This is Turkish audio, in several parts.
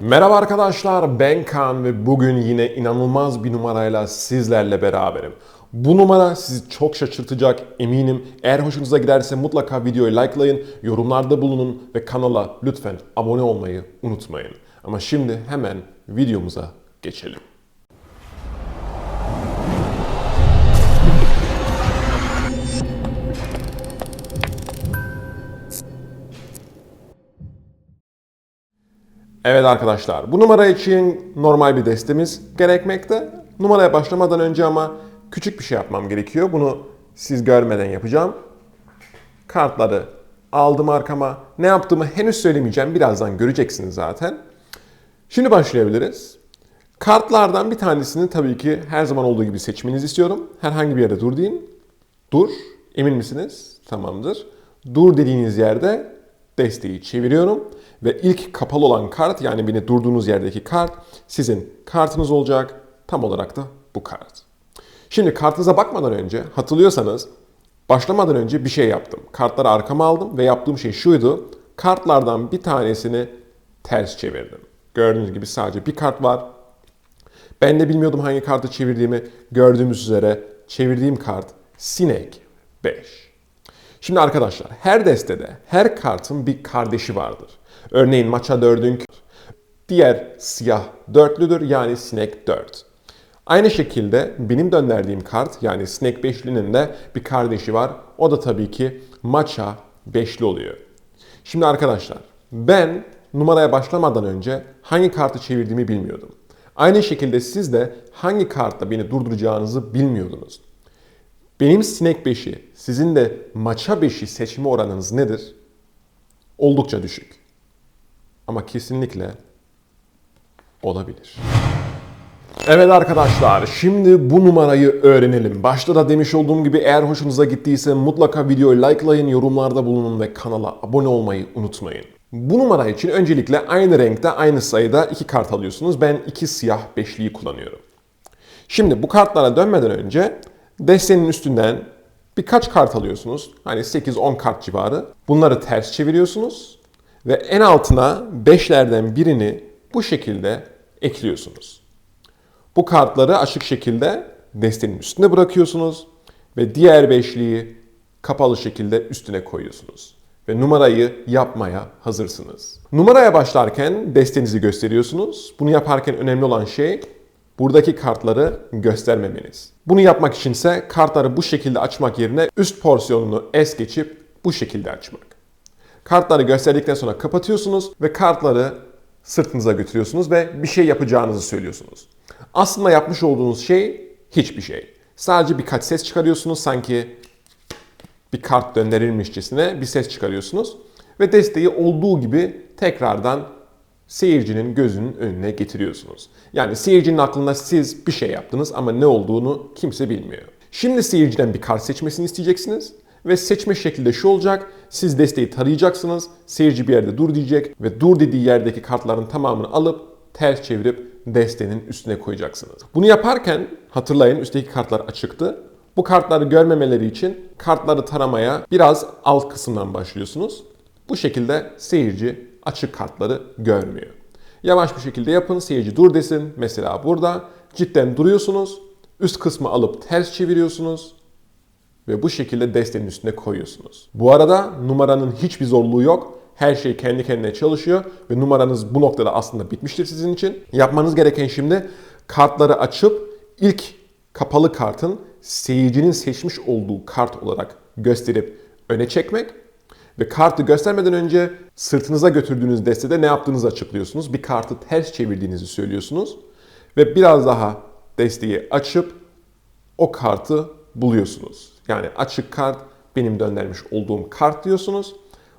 Merhaba arkadaşlar ben Kaan ve bugün yine inanılmaz bir numarayla sizlerle beraberim. Bu numara sizi çok şaşırtacak eminim. Eğer hoşunuza giderse mutlaka videoyu likelayın, yorumlarda bulunun ve kanala lütfen abone olmayı unutmayın. Ama şimdi hemen videomuza geçelim. Evet arkadaşlar bu numara için normal bir destemiz gerekmekte. Numaraya başlamadan önce ama küçük bir şey yapmam gerekiyor. Bunu siz görmeden yapacağım. Kartları aldım arkama. Ne yaptığımı henüz söylemeyeceğim. Birazdan göreceksiniz zaten. Şimdi başlayabiliriz. Kartlardan bir tanesini tabii ki her zaman olduğu gibi seçmenizi istiyorum. Herhangi bir yere dur deyin. Dur. Emin misiniz? Tamamdır. Dur dediğiniz yerde desteği çeviriyorum. Ve ilk kapalı olan kart yani beni durduğunuz yerdeki kart sizin kartınız olacak. Tam olarak da bu kart. Şimdi kartınıza bakmadan önce hatırlıyorsanız başlamadan önce bir şey yaptım. Kartları arkama aldım ve yaptığım şey şuydu. Kartlardan bir tanesini ters çevirdim. Gördüğünüz gibi sadece bir kart var. Ben de bilmiyordum hangi kartı çevirdiğimi. Gördüğümüz üzere çevirdiğim kart Sinek 5. Şimdi arkadaşlar her destede her kartın bir kardeşi vardır. Örneğin maça dördün diğer siyah dörtlüdür yani sinek 4. Aynı şekilde benim gönderdiğim kart yani sinek beşlinin de bir kardeşi var. O da tabii ki maça beşli oluyor. Şimdi arkadaşlar ben numaraya başlamadan önce hangi kartı çevirdiğimi bilmiyordum. Aynı şekilde siz de hangi kartla beni durduracağınızı bilmiyordunuz. Benim sinek 5'i, sizin de maça 5'i seçme oranınız nedir? Oldukça düşük. Ama kesinlikle olabilir. Evet arkadaşlar, şimdi bu numarayı öğrenelim. Başta da demiş olduğum gibi eğer hoşunuza gittiyse mutlaka videoyu likelayın, yorumlarda bulunun ve kanala abone olmayı unutmayın. Bu numara için öncelikle aynı renkte, aynı sayıda iki kart alıyorsunuz. Ben iki siyah beşliyi kullanıyorum. Şimdi bu kartlara dönmeden önce destenin üstünden birkaç kart alıyorsunuz. Hani 8-10 kart civarı. Bunları ters çeviriyorsunuz ve en altına 5'lerden birini bu şekilde ekliyorsunuz. Bu kartları açık şekilde destenin üstüne bırakıyorsunuz ve diğer beşliği kapalı şekilde üstüne koyuyorsunuz. Ve numarayı yapmaya hazırsınız. Numaraya başlarken destenizi gösteriyorsunuz. Bunu yaparken önemli olan şey buradaki kartları göstermemeniz. Bunu yapmak içinse kartları bu şekilde açmak yerine üst porsiyonunu es geçip bu şekilde açmak. Kartları gösterdikten sonra kapatıyorsunuz ve kartları sırtınıza götürüyorsunuz ve bir şey yapacağınızı söylüyorsunuz. Aslında yapmış olduğunuz şey hiçbir şey. Sadece birkaç ses çıkarıyorsunuz sanki bir kart gönderilmişçesine bir ses çıkarıyorsunuz ve desteği olduğu gibi tekrardan seyircinin gözünün önüne getiriyorsunuz. Yani seyircinin aklında siz bir şey yaptınız ama ne olduğunu kimse bilmiyor. Şimdi seyirciden bir kart seçmesini isteyeceksiniz ve seçme şekli de şu olacak. Siz desteği tarayacaksınız. Seyirci bir yerde dur diyecek ve dur dediği yerdeki kartların tamamını alıp ters çevirip destenin üstüne koyacaksınız. Bunu yaparken hatırlayın üstteki kartlar açıktı. Bu kartları görmemeleri için kartları taramaya biraz alt kısımdan başlıyorsunuz. Bu şekilde seyirci açık kartları görmüyor. Yavaş bir şekilde yapın, seyirci dur desin. Mesela burada cidden duruyorsunuz. Üst kısmı alıp ters çeviriyorsunuz ve bu şekilde destenin üstüne koyuyorsunuz. Bu arada numaranın hiçbir zorluğu yok. Her şey kendi kendine çalışıyor ve numaranız bu noktada aslında bitmiştir sizin için. Yapmanız gereken şimdi kartları açıp ilk kapalı kartın seyircinin seçmiş olduğu kart olarak gösterip öne çekmek ve kartı göstermeden önce sırtınıza götürdüğünüz destede ne yaptığınızı açıklıyorsunuz. Bir kartı ters çevirdiğinizi söylüyorsunuz ve biraz daha desteği açıp o kartı buluyorsunuz. Yani açık kart benim göndermiş olduğum kart diyorsunuz.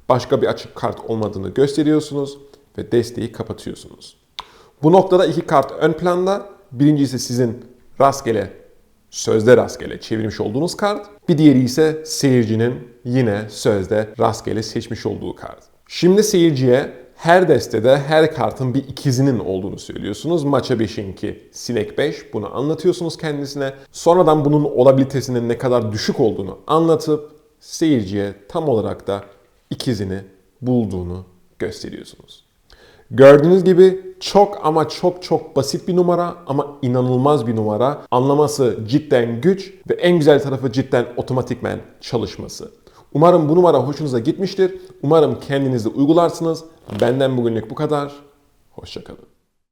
Başka bir açık kart olmadığını gösteriyorsunuz ve desteği kapatıyorsunuz. Bu noktada iki kart ön planda. Birincisi sizin rastgele, sözde rastgele çevirmiş olduğunuz kart. Bir diğeri ise seyircinin yine sözde rastgele seçmiş olduğu kart. Şimdi seyirciye her destede her kartın bir ikizinin olduğunu söylüyorsunuz. Maça 5'inki sinek 5 bunu anlatıyorsunuz kendisine. Sonradan bunun olabilitesinin ne kadar düşük olduğunu anlatıp seyirciye tam olarak da ikizini bulduğunu gösteriyorsunuz. Gördüğünüz gibi çok ama çok çok basit bir numara ama inanılmaz bir numara. Anlaması cidden güç ve en güzel tarafı cidden otomatikmen çalışması. Umarım bu numara hoşunuza gitmiştir. Umarım kendiniz de uygularsınız. Benden bugünlük bu kadar. Hoşçakalın.